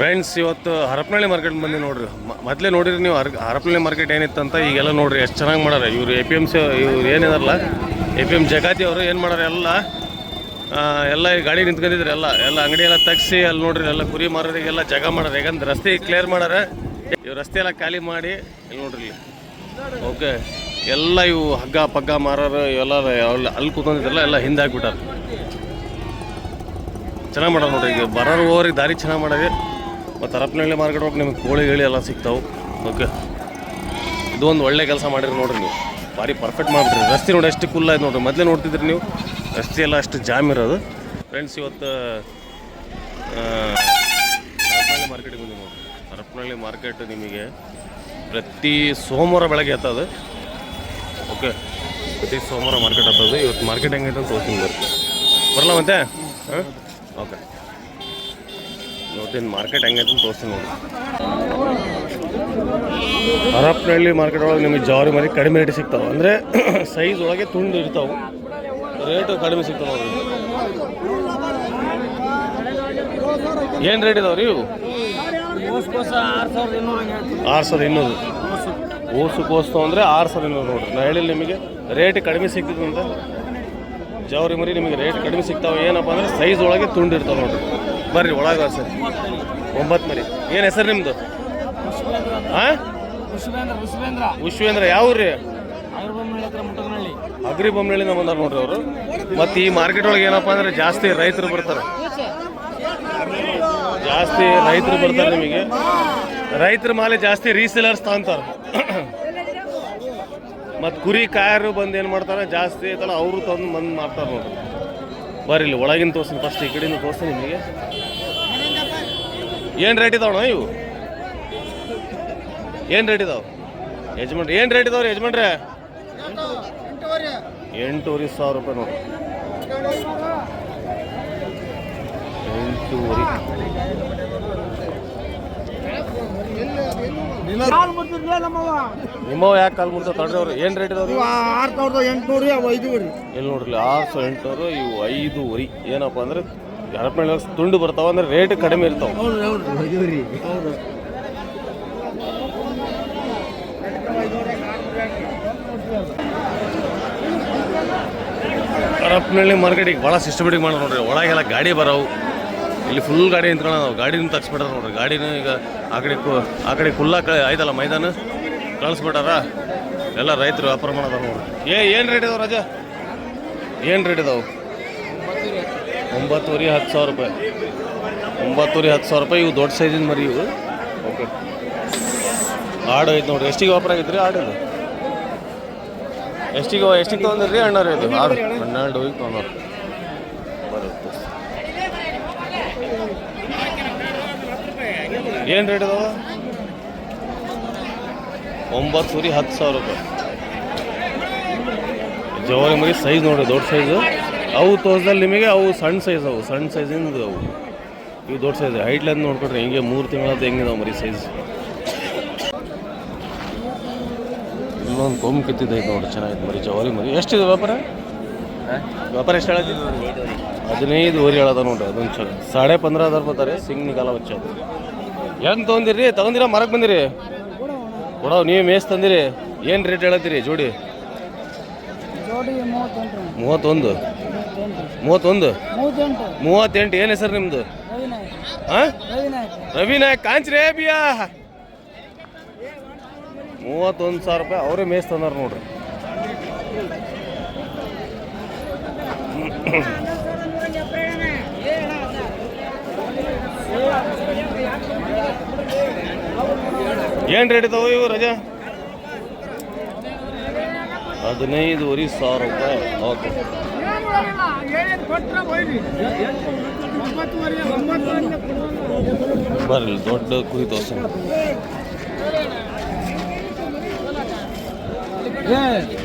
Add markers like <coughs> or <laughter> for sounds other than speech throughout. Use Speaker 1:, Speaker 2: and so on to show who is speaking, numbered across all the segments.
Speaker 1: Friends ಇವತ್ತು Harapanahalli market ಬಂದು ನೋಡ್ರಿ. ಮೊದಲೇ ನೋಡಿರಿ ನೀವು ಹರ ಹರಪನಹಳ್ಳಿ ಮಾರ್ಕೆಟ್ ಏನಿತ್ತು ಅಂತ, ಈಗೆಲ್ಲ ನೋಡ್ರಿ ಎಷ್ಟು ಚೆನ್ನಾಗಿ ಮಾಡಾರೆ ಇವರು ಎ ಪಿ ಎಂ ಸಿ ಇವ್ರು ಏನಿದಾರಲ್ಲ ಎ ಪಿ ಎಂ ಜಗಾತಿ ಅವರು ಏನು ಮಾಡಾರೆ ಎಲ್ಲ ಎಲ್ಲ ಈ ಗಾಡಿ ನಿಂತ್ಕೊಂಡಿದ್ರು, ಎಲ್ಲ ಎಲ್ಲ ಅಂಗಡಿ ಎಲ್ಲ ತಗ್ಸಿ, ಅಲ್ಲಿ ನೋಡ್ರಿ, ಎಲ್ಲ ಕುರಿ ಮಾರೋರಿಗೆಲ್ಲ ಜಾಗ ಮಾಡಾರೆ ಯಾಕಂದ್ರೆ ರಸ್ತೆ ಕ್ಲಿಯರ್ ಮಾಡಾರೆ ಇವ್ರು ರಸ್ತೆ ಎಲ್ಲ ಖಾಲಿ ಮಾಡಿ, ಇಲ್ಲಿ ನೋಡ್ರಿ ಇಲ್ಲಿ. ಓಕೆ ಎಲ್ಲ ಇವು ಹಗ್ಗ, ಪಗ್ಗ ಮಾರೋರು, ಇವೆಲ್ಲ ಅಲ್ಲಿ ಕೂತ್ಕೊಂಡಿದ್ರಲ್ಲ, ಎಲ್ಲ ಹಿಂದೆ ಹಾಕ್ಬಿಟ್ಟಾರೆ ಚೆನ್ನಾಗಿ ಮಾಡೋದು ನೋಡ್ರಿ ಈಗ. ಬರೋರು ಹೋಗೋರಿಗೆ ದಾರಿ ಚೆನ್ನಾಗಿ ಮಾಡಾರಿ ಮತ್ತು ಹರಪನಹಳ್ಳಿ ಮಾರ್ಕೆಟ್ ಹೋಗಿ ನಿಮಗೆ ಕೋಳಿ, ಗಿಳಿ ಎಲ್ಲ ಸಿಗ್ತಾವೆ. ಓಕೆ ಇದು ಒಂದು ಒಳ್ಳೆ ಕೆಲಸ ಮಾಡಿರಿ ನೋಡಿರಿ ನೀವು. ಭಾರಿ ಪರ್ಫೆಕ್ಟ್ ಮಾಡಿಬಿಟ್ರಿ. ರಸ್ತೆ ನೋಡಿ ಅಷ್ಟು ಕುಲ್ಲ ಆಯ್ತು ನೋಡಿರಿ. ಮೊದಲೇ ನೋಡ್ತಿದ್ರಿ ನೀವು. ರಸ್ತೆ ಎಲ್ಲ ಅಷ್ಟು ಜಾಮ್ ಇರೋದು. ಫ್ರೆಂಡ್ಸ್ ಇವತ್ತು ಹರಪನಹಳ್ಳಿ ಮಾರ್ಕೆಟಿಗೆ ಬಂದು ನೋಡಿರಿ. ಹರಪನಹಳ್ಳಿ ಮಾರ್ಕೆಟ್ ನಿಮಗೆ ಪ್ರತಿ ಸೋಮವಾರ ಬೆಳಗ್ಗೆ ಎತ್ತದು ಓಕೆ ಪ್ರತಿ ಸೋಮವಾರ ಮಾರ್ಕೆಟ್ ಹತ್ತದು. ಇವತ್ತು ಮಾರ್ಕೆಟ್ ಹೆಂಗೈತೆ ಅಂತ ತೋರಿಸ್ತೀನಿ ಬರಲ್ಲ ಮತ್ತೆ? ಹಾಂ? ಓಕೆ ಇವತ್ತಿನ ಮಾರ್ಕೆಟ್ ಹೆಂಗೈತೆ ತೋರಿಸ್ತೀನಿ ನೋಡಿ. ಹರಪ್ಪನಹಳ್ಳಿ ಮಾರ್ಕೆಟ್ ಒಳಗೆ ನಿಮಗೆ ಜವಾರಿ ಮರಿ ಕಡಿಮೆ ರೇಟ್ ಸಿಗ್ತಾವೆ. ಅಂದರೆ ಸೈಜ್ <coughs> ಒಳಗೆ ತುಂಡು ಇರ್ತಾವೆ. ರೇಟು ಕಡಿಮೆ ಸಿಗ್ತಾವೆ ನೋಡಿ ಏನು ರೇಟ್ ಇದಾವೆ ರೀ ಇವು? ಆರು ಸಾವಿರದ ಇನ್ನೂರು. ಓಸು ಕೋಸು ಅಂದರೆ ಆರು ಸಾವಿರ ಇನ್ನೂರು ನೋಡಿರಿ. ನಾ ಹೇಳಿಲ್ಲ ನಿಮಗೆ ರೇಟ್ ಕಡಿಮೆ ಸಿಗ್ತದೆ ಅಂತ. ಜವರಿ ಮರಿ ನಿಮಗೆ ರೇಟ್ ಕಡಿಮೆ ಸಿಗ್ತಾವೆ. ಏನಪ್ಪ ಅಂದರೆ ಸೈಜ್ ಒಳಗೆ ತುಂಡು ನೋಡಿರಿ ನೋಡ್ರಿ. ಬರ್ರಿ ಒಳಗೆ ಸರ್. ಒಂಬತ್ತು ಮರಿ. ಏನು ಹೆಸರು ನಿಮ್ಮದು ಹಾಂ ವಿಶ್ವೇಂದ್ರ ಯಾವ್ರಿ ಅಗ್ರಿ ಬೊಮ್ಮಳಿ ಬಂದಾರ ನೋಡ್ರಿ ಅವರು. ಮತ್ತು ಈ ಮಾರ್ಕೆಟ್ ಒಳಗೆ ಏನಪ್ಪ ಅಂದ್ರೆ ಜಾಸ್ತಿ ರೈತರು ಬರ್ತಾರೆ. ಜಾಸ್ತಿ ರೈತರು ಬರ್ತಾರೆ ನಿಮಗೆ. ರೈತರ ಮಾಲೆ ಜಾಸ್ತಿ ರೀಸೇಲರ್ಸ್ ತಗೊಂತಾರೆ. ಮತ್ತು ಕುರಿ ಕಾಯರು ಬಂದು ಏನು ಮಾಡ್ತಾರೆ ಜಾಸ್ತಿ ಐತಲ್ಲ ಅವರು ತಂದು ಬಂದು ಮಾಡ್ತಾರೆ ನೋಡ್ರಿ. ಬರ್ರಿ ಇಲ್ಲಿ ಒಳಗಿನ ತೋರಿಸ್ತೀನಿ ಫಸ್ಟ್ ಈ ಕಡೆಯಿಂದ ತೋರಿಸ್ತೀನಿ ನಿಮಗೆ. ಏನು ರೇಟ್ ಇದಾವಣ ಇವು? ಏನು ರೇಟ್ ಇದಾವೆ? ಯಜಮಾನ್ರಿ, ಏನು ರೇಟ್ ಇದಾವ್ರಿ ಯಜಮಾನ್ರೆ? ಎಂಟೂವರೆ ಸಾವಿರ ರೂಪಾಯಿ ನೋಡಿ. ಎಂಟೂವರೆ. ಯಾಕೆ ಕಾಲ್ ಮುಂದೆ ತಡ್ರಿ ಅವ್ರು ಏನು ರೇಟ್ ಇದಾವ್ರಿ
Speaker 2: ಆರು ಸಾವಿರದ ಎಂಟುನೂರು ಅವು ಐದುವರೆ
Speaker 1: ಎಲ್ಲಿ ನೋಡ್ರಿ ಆರು ಸಾವಿರ ಎಂಟುನೂರು ಇವು ಐದೂವರೆ. ಏನಪ್ಪ ಅಂದ್ರೆ ಹರಪನಹಳ್ಳಿ ತುಂಡು ಬರ್ತಾವ ಅಂದ್ರೆ ರೇಟ್ ಕಡಿಮೆ ಇರ್ತಾವ.
Speaker 2: ಹೌದು ಹೌದು ಐದುವರೆ. ಹೌದು.
Speaker 1: ಹರಪನಹಳ್ಳಿ ಮಾರ್ಕೆಟಿಗೆ ಭಾಳ ಸಿಸ್ಟಮೆಟಿಕ್ ಮಾಡಿ ನೋಡ್ರಿ. ಒಳಗೆಲ್ಲ ಗಾಡಿ ಬರೋವು. ಇಲ್ಲಿ ಫುಲ್ ಗಾಡಿ ನಿಂತ್ಕೊಳ್ಳೋ ನಾವು ಗಾಡಿನ ತಗ್ಸ್ಬಿಟ್ಟಾರ ನೋಡ್ರಿ. ಗಾಡಿನ ಈಗ ಆ ಕಡೆ ಕು ಆ ಕಡೆ ಕುಲ್ಲ ಆಯ್ತಲ್ಲ ಮೈದಾನ. ಕಳಿಸ್ಬಿಟ್ಟಾರ? ಎಲ್ಲ ರೈತರು ವ್ಯಾಪಾರ ಮಾಡೋದಾರ ನೋಡಿ. ಏ, ಏನು ರೇಟ್ ಇದಾವೆ ರಾಜ? ಏನು ರೇಟ್ ಇದಾವೆ? ಒಂಬತ್ತುವರೆ, ಹತ್ತು ಸಾವಿರ ರೂಪಾಯಿ. ಒಂಬತ್ತುವರೆ, ಹತ್ತು ಸಾವಿರ ರೂಪಾಯಿ, ಇವು ದೊಡ್ಡ ಸೈಜಿನ ಮರಿ ಇವು. ಓಕೆ ಆಡು ಐತೆ ನೋಡಿರಿ ಎಷ್ಟಿಗೆ ವ್ಯಾಪಾರ ಆಗೈತೆ ರೀ ಇದು ಎಷ್ಟಿಗೆ ಎಷ್ಟಿಗೆ ತೊಗೊಂಡ್ರಿ ಅಣ್ಣವ್ರಿ ಇದು? ಆಡು. ಹನ್ನೆರಡು ಹೋಗಿ ತೊಗೊಂಡ್ರು ಬರುತ್ತೆ. ಏನು ರೇಟ್ ಇದಾವ? ಒಂಬತ್ತುವರೆ ಹತ್ತು ಸಾವಿರ ರೂಪಾಯಿ. ಜವಾರಿ ಮರಿ ಸೈಜ್ ನೋಡಿ ದೊಡ್ಡ ಸೈಜು. ಅವು ತೋರ್ಸ್ದಲ್ಲಿ ನಿಮಗೆ ಅವು ಸಣ್ಣ ಸೈಜ್ ಅವು ಸಣ್ಣ ಸೈಜಿಂದ ಅವು. ಇವು ದೊಡ್ಡ ಸೈಜ್ ಹೈಟ್ಲೆಂದು ನೋಡ್ಕೊಡ್ರಿ ಹಿಂಗೆ ಮೂರು ತಿಂಗಳದ್ದು ಹೆಂಗಿದಾವೆ ಮರಿ ಸೈಜ್. ಇಲ್ಲೊಂದು ಕೊಂಬು ಕಿತ್ತಿದ್ದೈತೆ ನೋಡಿ ಚೆನ್ನಾಗಿತ್ತು ಮರಿ ಜವಾರಿ ಮರಿ. ಎಷ್ಟಿದೆ ವ್ಯಾಪಾರ? ವ್ಯಾಪಾರ ಎಷ್ಟು ಹೇಳತ್ತಿ? ಹದಿನೈದು ಓರಿ ಹೇಳದ ನೋಡ್ರಿ ಅದೊಂದು ಚಲೋ. ಸಾಡೆ ಪಂದ್ರ ಹಜಾರ್ ಬರ್ತಾರೆ ಸಿಂಗ್ ನಿಗಾಲ ವಚ್ಚ ಹೆಂಗೆ ತೊಗೊಂದಿರಿ ತಗೊಂದಿರ ಮರಕ್ಕೆ ಬಂದಿರಿ? ಕೊಡೋ ನೀವು ಮೇಸ್ ತಂದಿರಿ. ಏನು ರೇಟ್ ಹೇಳತ್ತೀರಿ ಜೋಡಿ? ಮೂವತ್ತೊಂದು ಮೂವತ್ತೊಂದು?
Speaker 2: ಮೂವತ್ತೆಂಟು
Speaker 1: ಏನು ಹೆಸರು ನಿಮ್ಮದು
Speaker 2: ರವಿನಾಯಕ್
Speaker 1: ಹಾಂ
Speaker 2: ರವಿನಾಯಕ್
Speaker 1: ರವಿ ನಾಯಕ್ ಕಾಂಚ್ರೇ ಬಿಯಾ. ಮೂವತ್ತೊಂದು ಸಾವಿರ ರೂಪಾಯಿ ಅವರೇ ಮೇಸ್ ತಂದಾರ ನೋಡ್ರಿ. ಏನು ರೇಟ್ ಇದಾವೆ ಇವು ರಜಾ? ಹದಿನೈದುವರೆ ಸಾವಿರ ರೂಪಾಯಿ. ಓಕೆ. ಬರ್ರಿ ದೊಡ್ಡ ಕುರಿ ದೋಸೆ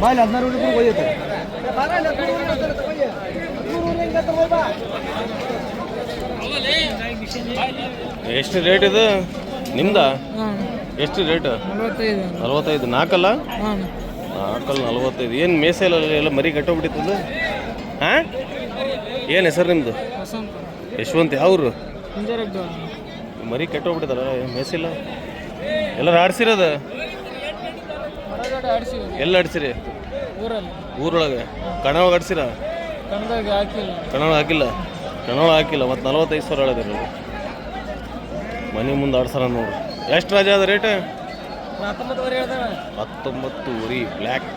Speaker 2: ಬಾಯ್ ಹದಿನಾರು ರೂಪಾಯಿ ಒಯ್ಯುತ್ತೆ
Speaker 1: ಎಷ್ಟು ರೇಟ್ ಇದು? ನಿಮ್ದ? ಎಷ್ಟು ರೇಟ್?
Speaker 2: ನಲವತ್ತೈದು.
Speaker 1: ನಲವತ್ತೈದು. ನಾಲ್ಕಲ್ಲ?
Speaker 2: ಹಾಂ.
Speaker 1: ನಾಲ್ಕಲ್ಲ ನಲವತ್ತೈದು. ಏನು ಮೇಸೆಲ್ಲ ಎಲ್ಲ ಮರಿ ಕಟ್ಟೋಗ್ಬಿಟ್ಟಿತ್ತು ಹಾಂ? ಏನು ಹೆಸರು ನಿಮ್ಮದು ಯಶವಂತ. ಯಾವ್ರು? ಮರಿ ಕೆಟ್ಟೋಗ್ಬಿಟ್ಟಿದಾರ ಮೇಸಿಲ್ಲ ಎಲ್ಲರೂ ಆಡ್ಸಿರೋದು? ಎಲ್ಲ ಆಡ್ಸಿರಿ? ಊರೊಳಗೆ? ಕಣವಾಗ ಆಡ್ಸಿರ?
Speaker 2: ಕನ್ನಡದಾಗ ಹಾಕಿಲ್ಲ.
Speaker 1: ಕಣೊಳ ಹಾಕಿಲ್ಲ? ಮತ್ತು ನಲವತ್ತೈದು ಸಾವಿರ ಹೇಳಿದ್ರು ಮನೆ ಮುಂದೆ ಆಡ್ಸಾರ ನೋಡ್ರಿ ಎಷ್ಟು ರಾಜ ಅದ ರೇಟ್
Speaker 2: ಹತ್ತೊಂಬತ್ತುವರೆ ಹೇಳ್ದಾವೆ
Speaker 1: ಹತ್ತೊಂಬತ್ತು ಉರಿ ಬ್ಲ್ಯಾಕ್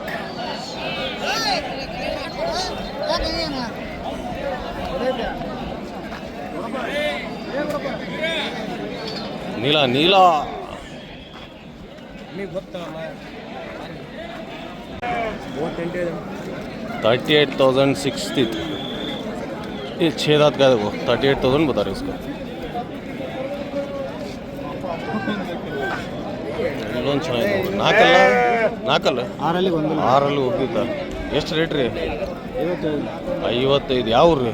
Speaker 1: ನೀಲ ನೀಲ
Speaker 2: ನಿಮಗೆ ಗೊತ್ತಲ್ಲ
Speaker 1: थर्टी एट थाउजेंड सिक्सटी ये छः दांत का है देखो थर्टी एट थाउजेंड बता रहे उसका ಚೆನ್ನಾಗಿದೆ ನೋಡು. ನಾಲ್ಕಲ್ಲ? ನಾಲ್ಕಲ್ಲ?
Speaker 2: ಆರಲ್ಲಿ ಒಂದು
Speaker 1: ಆರಲ್ಲಿ ಒಬ್ಬಿದ್ದ ಎಷ್ಟು ರೇಟ್ ರೀ?
Speaker 2: ಐವತ್ತೈದು.
Speaker 1: ಯಾವ ರೀ?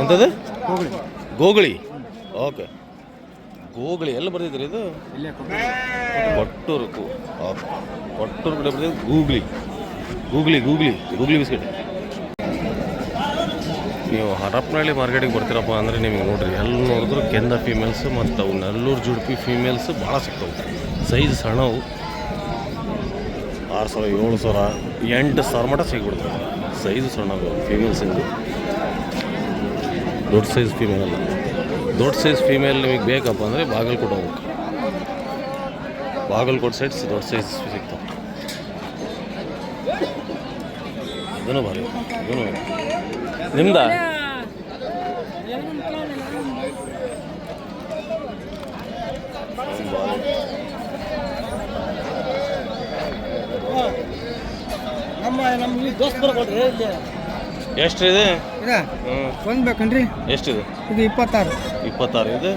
Speaker 1: ಎಂಥದ್ದು ಗೋಗಳಿ. ಓಕೆ. ಗೋಗಳಿ. ಎಲ್ಲಿ ಬರ್ತಿದ್ರಿ ಇದು? ಕೊಟ್ಟೂರು ಓಕೆ. ಕೊಟ್ಟೂರು ಕಡೆ ಬರ್ತಿದ್ದು googly googly googly googly biscuit. ನೀವು ಹರಪನಹಳ್ಳಿ ಮಾರ್ಕೆಟಿಗೆ ಬರ್ತೀರಪ್ಪ ಅಂದರೆ ನಿಮಗೆ ನೋಡಿರಿ ಎಲ್ಲಿ ನೋಡಿದ್ರು ಕೆಂದ ಫೀಮೇಲ್ಸ್ ಮತ್ತು ಅವು ನಲ್ಲೂರು ಜುಡುಪಿ ಫೀಮೇಲ್ಸ್ ಭಾಳ ಸಿಗ್ತವೆ. ಸೈಜ್ ಸಣ್ಣವು. ಆರು ಸಾವಿರ, ಏಳು ಸಾವಿರ, ಎಂಟು ಸಾವಿರ ಮಟ್ಟ ಸಿಗ್ಬಿಡ್ತವೆ. ಸೈಜ್ ಸಣ್ಣವು ಫೀಮೇಲ್ಸಿಂದು ದೊಡ್ಡ ಸೈಜ್ ಫೀಮೇಲ್ ಅಲ್ಲ. ದೊಡ್ಡ ಸೈಜ್ ಫೀಮೇಲ್ ನಿಮಗೆ ಬೇಕಪ್ಪ ಅಂದರೆ ಬಾಗಲಕೋಟೆ ಹೋಗ್ಬೇಕು. ಬಾಗಲಕೋಟೆ ಸೈಡ್ಸ್ ದೊಡ್ಡ ಸೈಜ್ ಸಿಗ್ತವೆ. ಇದನ್ನು ಭಾರಿ ಇದನ್ನು ನಿಮ್ದ?
Speaker 2: ಒಂದು ಬೇಕನ್ರಿ?
Speaker 1: ಎಷ್ಟಿದೆ?
Speaker 2: ಇದು ಇಪ್ಪತ್ತಾರು.
Speaker 1: ಇಪ್ಪತ್ತಾರು ಇದೆ?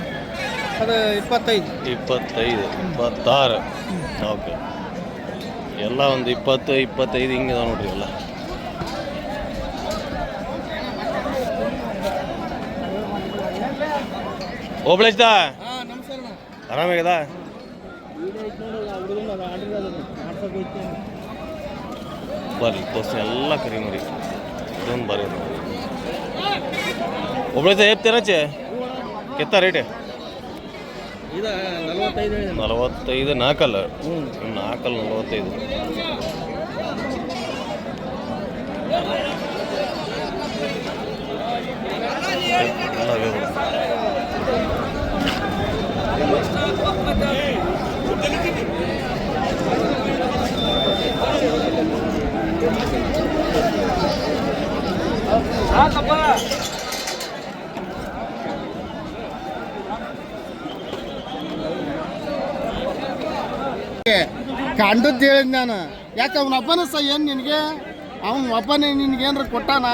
Speaker 2: ಅದು ಇಪ್ಪತ್ತೈದು.
Speaker 1: ಇಪ್ಪತ್ತೈದು ಇಪ್ಪತ್ತಾರು. ಓಕೆ ಎಲ್ಲ ಒಂದು ಇಪ್ಪತ್ತು ಇಪ್ಪತ್ತೈದು ಹಿಂಗೆ ನೋಡ್ರಿ ಎಲ್ಲ.
Speaker 2: ನಮಸ್ಕಾರ
Speaker 1: ಆರಾಮಾಗ್ಯದ? ಬರ್ರಿ ತೋರಿಸಿ ಎಲ್ಲ ಕರಿ ಮರಿ. ಇದೊಂದು ಬರ್ರಿ ಒಬ್ಳೈತೆ ಏಪ್ತೀರಾಚೆ ಕೆತ್ತ ರೇಟ್
Speaker 2: ನಲ್ವತ್ತೈದು
Speaker 1: ನಾಲ್ಕಲ್ಲ ನಾಲ್ಕಲ್ಲ ನಲವತ್ತೈದು ಎಲ್ಲ
Speaker 2: ಕಂಡದ್ದು ಹೇಳಿದ್ ನಾನು. ಯಾಕೆ ಅವನ ಅಪ್ಪನ ಸ ಏನು ನಿನಗೆ? ಅವನ ಅಪ್ಪನೇ ನಿನಗೇನ್ರ ಕೊಟ್ಟಾನ?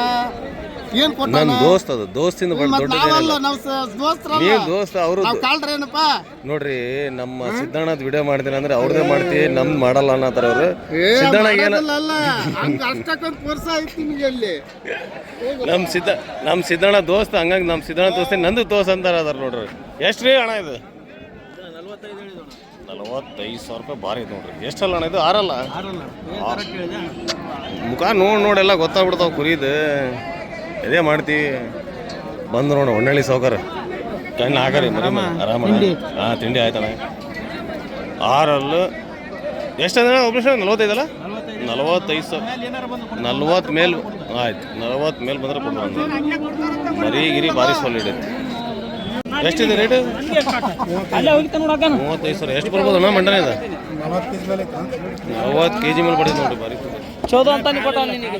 Speaker 2: ಏನು ಕೊಟ್ಟಾನ
Speaker 1: ನನ್ನ ದೋಸ್ತ್ ಅದು ದೋಸ್ತಿಂದ ಬಡ
Speaker 2: ದೊಡ್ಡ ನಾವಲ್ಲ ನಾವು ದೋಸ್ತ್ರಲ್ಲ.
Speaker 1: ನೀವು ದೋಸ್ತ ಅವರು
Speaker 2: ನಾವು ಕಾಳ್ರೇನಪ್ಪ
Speaker 1: ನೋಡ್ರಿ ನಮ್ಮ ಸಿದ್ದಣ್ಣದ ವಿಡಿಯೋ ಮಾಡ್ತೀನಿ ಅಂದ್ರೆ ಅವ್ರದೇ ಮಾಡ್ತೀವಿ ನಮ್ದು ಮಾಡಲ್ಲ ಅನ್ನತ್ತಾರ ಅವ್ರು.
Speaker 2: ನಮ್
Speaker 1: ಸಿದ್ದಣ್ಣ ಏನ
Speaker 2: ಅಲ್ಲ ಹಂಗ ಅಷ್ಟಕ್ಕೊಂದು ವರ್ಷ ನಿನಗೆ ಅಲ್ಲಿ.
Speaker 1: ನಮ್ಮ ಸಿದ್ದ ನಮ್ಮ ಸಿದ್ದಣ್ಣ ದೋಸ್ತ ಹಂಗಾಗಿ ನಮ್ಮ ಸಿದ್ದಣ್ಣ ದೋಸ್ತಿ ನಂದು ದೋಸ್ತ ಅಂತಾರ ಅದಾರ ನೋಡ್ರಿ. ಎಷ್ಟು ರೀ ಅಣ್ಣ ಇದು? ನಲವತ್ತೈದು ಸಾವಿರ ರೂಪಾಯಿ ಭಾರಿ ಐತೆ ನೋಡ್ರಿ. ಎಷ್ಟಲ್ಲ ಅಣ್ಣ ಇದು? ಆರಲ್ಲ? ಮುಖ ನೋಡಿ ನೋಡೆಲ್ಲ ಗೊತ್ತಾಗ್ಬಿಡ್ತಾವ ಕುರಿದು. ಇದೇ ಮಾಡ್ತೀವಿ ಬಂದು ನೋಡ ಹೊನ್ನಳ್ಳಿ ಸೌಕರ್ ಕಣ್ಣು ಹಾಕರಿ ಆರಾಮ? ಹಾಂ ತಿಂಡಿ ಆಯ್ತಣ್ಣ ಆರಲ್ಲು. ಎಷ್ಟಂದ್ರೆ ಒಬ್ಬರು ನಲ್ವತ್ತೈದಲ್ಲ? ನಲ್ವತ್ತೈದು. ಸಾವಿರ ನಲ್ವತ್ತು ಮೇಲ್ ಆಯ್ತು. ನಲವತ್ತು ಮೇಲ್ ಬಂದ್ರೆ ಕೊಡ್ಬೋದು ಮರಿ ಗಿರಿ ಭಾರಿ ಸಾಲಿಡ್ ಐತಿ. ಎಷ್ಟಿದೆ ರೇಟ್ ಮೂವತ್ತೈದು ಸಾವಿರ. ಎಷ್ಟು ಬರ್ಬೋದು ಅಣ್ಣ ಮಂಡನೆ ಇದೆ? ನಲ್ವತ್ತು ಕೆ ಜಿ ಮೇಲೆ ಬಡಿದ್ ನೋಡಿ ಭಾರಿ.
Speaker 2: ಚೌದ ಅಂತ ಕೊಟ್ಟ ನಿನಗೆ.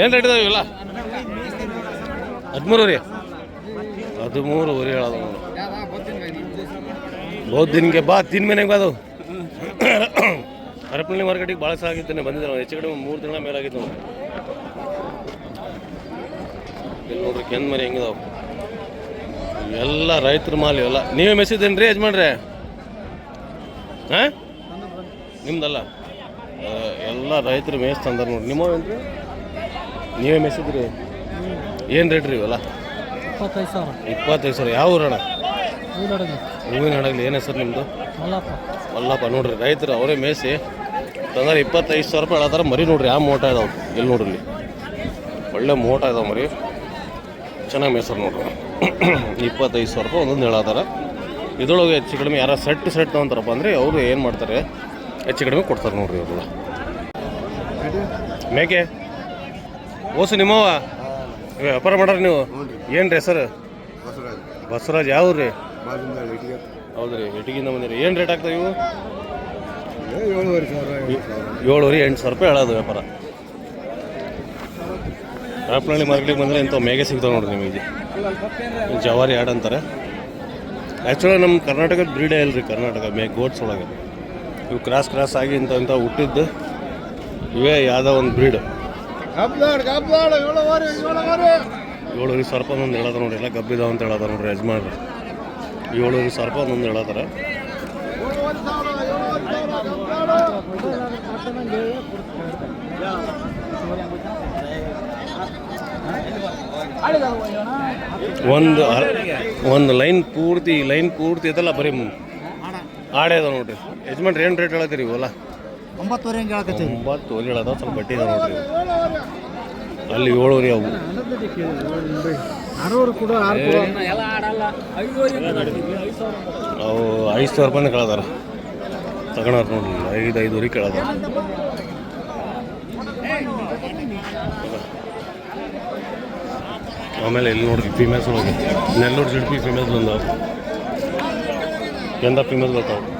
Speaker 1: ಏನು ರೇಟ್ ಇದಾವೆ ಇವೆಲ್ಲ? ಹದಿಮೂರು ರೀ. ಹದಿಮೂರು ಊರಿ ಹೇಳೋದು ದಿನಕ್ಕೆ ಬಾ, ತಿನ್ ಮನೆಗೆ ಬಾದು ಹರಪಳ್ಳಿ ಮಾರ್ಕೆಟಿಗೆ ಭಾಳ ಸಾಗಿದ್ದೇನೆ ಬಂದಿದ್ದೆ ಹೆಚ್ಚು ಕಡೆ ಮೂರು ತಿಂಗಳ ಮೇಲಾಗಿತ್ತು ಇಲ್ಲಿ ನೋಡ್ರಿ ಕೆಂದ್ ಮರಿ ಹೆಂಗಿದಾವೆ. ಎಲ್ಲ ರೈತರ ಮಾಲ್ ಇವೆಲ್ಲ. ನೀವೇ ಮೆಸೇಜ್ ರೀ ಯಜಮಾನ್ರೆ? ಹಾಂ? ನಿಮ್ದಲ್ಲ? ಎಲ್ಲ ರೈತರು ಮೇಯ್ಸ್ ತಂದಾರ ನೋಡಿ ನಿಮ್ಮವೇನ್ರಿ ನೀವೇ ಮೇಸಿದ್ರಿ ಏನು ರೇಟ್ ರೀ ಇವೆಲ್ಲ?
Speaker 2: ಇಪ್ಪತ್ತೈದು ಸಾವಿರ.
Speaker 1: ಇಪ್ಪತ್ತೈದು ಸಾವಿರ. ಯಾವ ಊರಣ ಹೂವಿನ ಹಡಗಲಿ. ಏನು ಹೆಸರು ನಿಮ್ಮದು
Speaker 2: ಮಲ್ಲಪ್ಪ.
Speaker 1: ನೋಡ್ರಿ ರೈತರು ಅವರೇ ಮೇಯಿಸಿ ತಂದ್ರೆ ಇಪ್ಪತ್ತೈದು ಸಾವಿರ ರೂಪಾಯಿ. ಹೇಳ್ತಾರೆ ಮರಿ ನೋಡ್ರಿ ಯಾವ ಮೋಟ ಇದಾವೆ ಇಲ್ಲಿ ನೋಡ್ರಿ ಇಲ್ಲಿ? ಒಳ್ಳೆ ಮೋಟ ಇದಾವೆ ಮರಿ. ಚೆನ್ನಾಗಿ ಮೇಸರು ನೋಡ್ರಿ ಇಪ್ಪತ್ತೈದು ಸಾವಿರ ರೂಪಾಯಿ ಒಂದೊಂದು ಹೇಳತ್ತಾರ ಇದ್ರೊಳಗೆ ಹೆಚ್ಚು ಕಡಿಮೆ ಯಾರ ಸೆಟ್ ಸೆಟ್ ಅಂತಾರಪ್ಪ ಅಂದರೆ ಅವರು ಏನು ಮಾಡ್ತಾರೆ? ಹೆಚ್ಚು ಕಡಿಮೆ ಕೊಡ್ತಾರೆ ನೋಡ್ರಿ ಅವರೆಲ್ಲ. ಮೇಕೆ? ಓಸು ನಿಮ್ಮವ ವ್ಯಾಪಾರ ಮಾಡ್ರಿ ನೀವು. ಏನು ರೀ ಹೆಸರು? ಬಸವರಾಜ್. ಯಾವ ರೀ? ಹೌದು ರೀ ಇಟಗಿಂದ ಬಂದಿರಿ. ಏನು ರೇಟ್ ಆಗ್ತಾವೆ ಇವು?
Speaker 2: ಏಳುವರೆ
Speaker 1: ಎಂಟು ಸಾವಿರ ರೂಪಾಯಿ ಹೇಳೋದು ವ್ಯಾಪಾರ. ರಾಪನಹಳ್ಳಿ ಮಾರ್ಕೆಟಿಗೆ ಬಂದರೆ ಇಂಥವು ಮೇಗೆ ಸಿಗ್ತಾವೆ ನೋಡ್ರಿ ನಿಮಗೆ. ಜವಾರಿ ಆಡ್ ಅಂತಾರೆ. ಆ್ಯಕ್ಚುಲಿ ನಮ್ಮ ಕರ್ನಾಟಕದ ಬ್ರೀಡೇ ಇಲ್ರಿ ಕರ್ನಾಟಕ ಮೇ ಗೋಟ್ಸ್ ಒಳಗೆ. ಇವು ಕ್ರಾಸ್ ಕ್ರಾಸ್ ಆಗಿ ಇಂಥ ಇಂಥ ಹುಟ್ಟಿದ್ದು. ಇವೇ ಯಾವುದೋ ಒಂದು ಬ್ರೀಡ್
Speaker 2: ಏಳುವರೆ
Speaker 1: ಸಾವಿರ ರೂಪಾಯಿ ಒಂದು ಹೇಳೋದು ನೋಡಿ ಎಲ್ಲ ಗಬ್ಬಿದಾವ ಅಂತ ಹೇಳದ ನೋಡ್ರಿ ಯಜಮಾನ್ರಿ. ಏಳುವರೆ ಸಾವಿರ ರೂಪಾಯಿ ಒಂದು ಹೇಳತ್ತಾರೆ
Speaker 2: ಏಳುವರೆ ಸಾವಿರ ಏಳುವರೆ ಸಾವಿರ ಗಬ್ಲಾಡ್
Speaker 1: ಒಂದು ಒಂದು ಲೈನ್ ಪೂರ್ತಿ ಲೈನ್ ಪೂರ್ತಿ ಐತಲ್ಲ ಬರೀ ಆಡೇದ ನೋಡ್ರಿ. ಯಜಮಾನ್ರಿ ಏನು ರೇಟ್ ಹೇಳತ್ತೀರಿ ಇವಲ್ಲ
Speaker 2: ಒಂಬತ್ತುವರೆ ಹಂಗೆ ಹೇಳಕತ್ತೀವಿ
Speaker 1: ಹೇಳದ ಸ್ವಲ್ಪ ಬಡ್ಡಿ ಇದೆ ನೋಡ್ರಿ. ಅಲ್ಲಿ ಏಳುವರೆ ಅವು. ಅವು ಐದು ಸಾವಿರ ರೂಪಾಯಿ ಕೇಳದಾರ. ತಗೊಳಾರ ನೋಡ್ರಿ ಐದು ಐದುವರೆ ಕೇಳದಾರ. ಆಮೇಲೆ ಇಲ್ಲಿ ನೋಡ್ರಿ ಫೀಮೇಲ್ಸ್ ಒಳಗೆ. ನೆಲ್ಲೂರು ಜಿಡ್ಪಿ ಫೀಮೇಲ್ಸ್ ಬಂದವು. ಎಂದ ಫೀಮೇಲ್ಸ್ ಬರ್ತಾವೆ